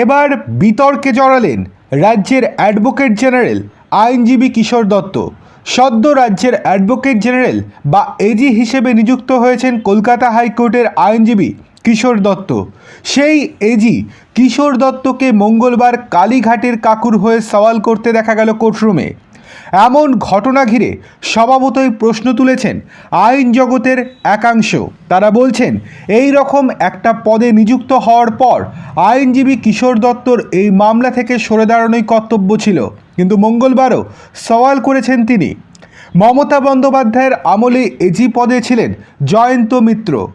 এবার বিতর্কে জড়ালেন রাজ্যের অ্যাডভোকেট জেনারেল আইনজীবী কিশোর দত্ত। সদ্য রাজ্যের অ্যাডভোকেট জেনারেল বা এজি হিসেবে নিযুক্ত হয়েছেন কলকাতা হাইকোর্টের আইনজীবী কিশোর দত্ত। সেই এজি কিশোর দত্তকে মঙ্গলবার কালীঘাটের কাকুর হয়ে সওয়াল করতে দেখা গেল কোর্টরুমে। এমন ঘটনা ঘিরে স্বভাবতই প্রশ্ন তুলেছেন আইন জগতের একাংশ। তারা বলছেন, এই রকম একটা পদে নিযুক্ত হওয়ার পর আইনজীবী কিশোর দত্তর এই মামলা থেকে সরে দাঁড়ানোই কর্তব্য ছিল। কিন্তু মঙ্গলবারও সওয়াল করেছেন তিনি। মমতা বন্দ্যোপাধ্যায়ের আমলে এজি পদে ছিলেন জয়ন্ত মিত্র।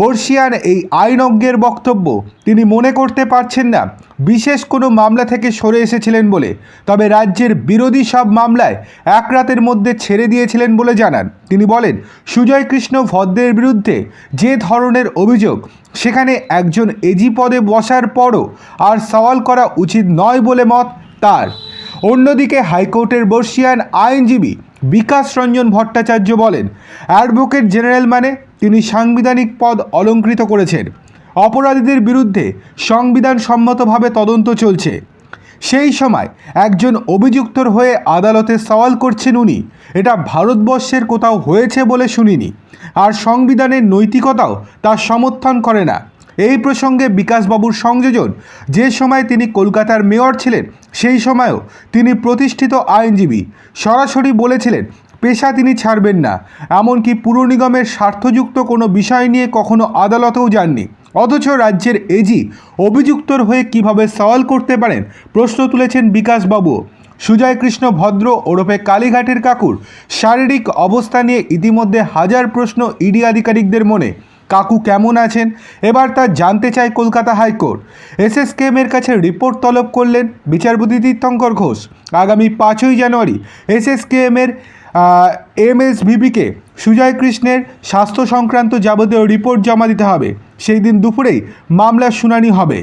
বর্ষিয়ান এই আইনজ্ঞের বক্তব্য। তিনি মনে করতে পারছেন না, বিশেষ কোনো মামলা থেকে সরে এসেছিলেন বলে। তবে রাজ্যের বিরোধী সব মামলায় এক রাতের মধ্যে ছেড়ে দিয়েছিলেন বলে জানান। তিনি বলেন সুজয় কৃষ্ণ ভদ্রের বিরুদ্ধে যে ধরনের অভিযোগ, সেখানে একজন এজি পদে বসার পরও আর সওয়াল করা উচিত নয় বলে মত তার। অন্যদিকে হাইকোর্টের বর্ষিয়ান আইনজীবী বিকাশ রঞ্জন ভট্টাচার্য বলেন, অ্যাডভোকেট জেনারেল মানে তিনি সাংবিধানিক পদ অলঙ্কৃত করেছেন। অপরাধীদের বিরুদ্ধে সংবিধান সম্মতভাবে তদন্ত চলছে। সেই সময় একজন অভিযুক্তর হয়ে আদালতে সওয়াল করছেন উনি। এটা ভারতবর্ষের কোথাও হয়েছে বলে শুনিনি। আর সংবিধানের নৈতিকতাও তার সমর্থন করে না। এই প্রসঙ্গে বিকাশবাবুর সংযোজন। যে সময় তিনি কলকাতার মেয়র ছিলেন, সেই সময়ও তিনি প্রতিষ্ঠিত আইনজীবী। সরাসরি বলেছিলেন, পেশা তিনি ছাড়বেন না। এমনকি পুর নিগমের স্বার্থযুক্ত কোনো বিষয় নিয়ে কখনো আদালতেও যাননি। অথচ রাজ্যের এজি অভিযুক্তর হয়ে কীভাবে সওয়াল করতে পারেন? প্রশ্ন তুলেছেন বিকাশবাবু। সুজয় কৃষ্ণ ভদ্র ওরফে কালীঘাটের কাকুর শারীরিক অবস্থা নিয়ে ইতিমধ্যে হাজার প্রশ্ন ইডি আধিকারিকদের মনে। কাকু কেমন আছেন? এবার তা জানতে চায় কলকাতা হাইকোর্ট। এসএসকেএমের কাছে রিপোর্ট তলব করলেন বিচারপতি তীর্থঙ্কর ঘোষ। আগামী পাঁচই জানুয়ারি এসএসকেএমের ভিপিকে সুজয় কৃষ্ণের স্বাস্থ্য সংক্রান্ত যাবতীয় রিপোর্ট জমা দিতে হবে। সেই দিন দুপুরেই মামলার শুনানি হবে।